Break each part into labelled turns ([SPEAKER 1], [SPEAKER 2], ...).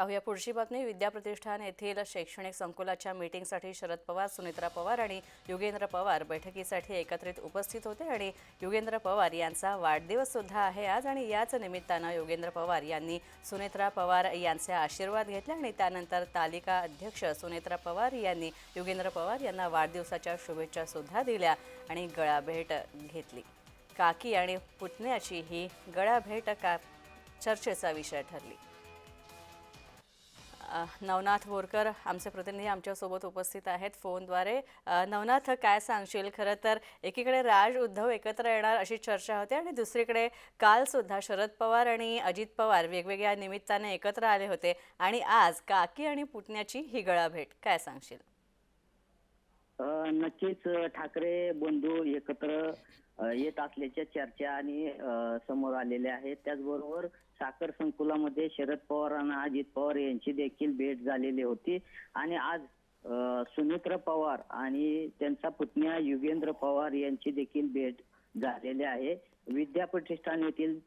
[SPEAKER 1] पाहूया. पुढची बातमी विद्याप्रतिष्ठान येथील शैक्षणिक संकुलाच्या मीटिंगसाठी शरद पवार सुनेत्रा पवार आणि युगेंद्र पवार बैठकीसाठी एकत्रित उपस्थित होते आणि युगेंद्र पवार यांचा वाढदिवस सुद्धा आहे आज आणि याच निमित्तानं युगेंद्र पवार यांनी सुनेत्रा पवार यांचे आशीर्वाद घेतले आणि त्यानंतर तालिका अध्यक्ष सुनेत्रा पवार यांनी युगेंद्र पवार यांना वाढदिवसाच्या शुभेच्छा सुद्धा दिल्या आणि गळाभेट घेतली. काकी आणि पुतण्याची ही गळाभेट का चर्चेचा विषय ठरली. नवनाथ बोरकर आमचे प्रतिनिधी आमच्यासोबत उपस्थित आहेत फोनद्वारे. नवनाथ काय सांगशील? खरं तर एकीकडे राज उद्धव एकत्र येणार अशी चर्चा होते आणि दुसरीकडे कालसुद्धा शरद पवार आणि अजित पवार वेगवेगळ्या निमित्ताने एकत्र आले होते आणि आज काकी आणि पुतण्याची ही गळाभेट. काय सांगशील?
[SPEAKER 2] नक्कीच ठाकरे बंधू एकत्र येत असल्याच्या चर्चा आणि समोर आलेल्या आहेत. त्याचबरोबर साखर संकुलामध्ये शरद पवार आणि अजित पवार यांची देखील भेट झालेली होती. आणि आज सुमित्र पवार आणि त्यांचा पुतण्या युगेंद्र पवार यांची देखील भेट झालेली आहे. विद्या प्रतिष्ठान येथील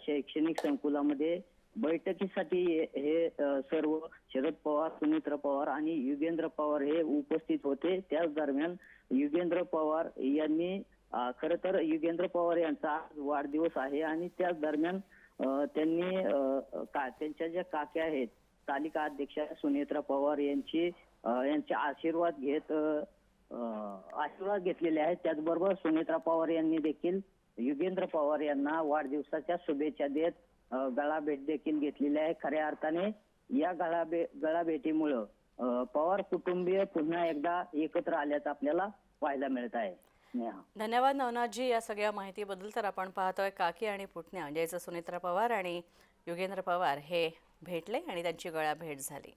[SPEAKER 2] शैक्षणिक संकुलामध्ये बैठकीसाठी हे- अ, सर्व शरद पवार सुमित्र पवार आणि युगेंद्र पवार हे उपस्थित होते. त्याच दरम्यान युगेंद्र पवार यांनी खर तर युगेंद्र पवार यांचा आज वाढदिवस आहे आणि त्याच दरम्यान अ, त्यांनी अ, का त्यांच्या ज्या काक्या आहेत तालिका अध्यक्षा सुनेत्रा पवार यांची अ, यांचे आशीर्वाद घेत अ, अ, आशीर्वाद घेतलेले आहेत. त्याचबरोबर सुनेत्रा पवार यांनी देखील युगेंद्र पवार यांना वाढदिवसाच्या शुभेच्छा देत गळाभेट देखील घेतलेली आहे. खऱ्या अर्थाने या गळाभे गळाभेटीमुळं पवार कुटुंबीय पुन्हा एकदा एकत्र आल्याचं आपल्याला पाहायला मिळत आहे.
[SPEAKER 1] धन्यवाद नवनाथजी या सगळ्या माहितीबद्दल. तर आपण पाहतोय काकी आणि पुतण्या ज्याचं सुनेत्रा पवार आणि युगेंद्र पवार हे भेटले आणि त्यांची गळा भेट झाली.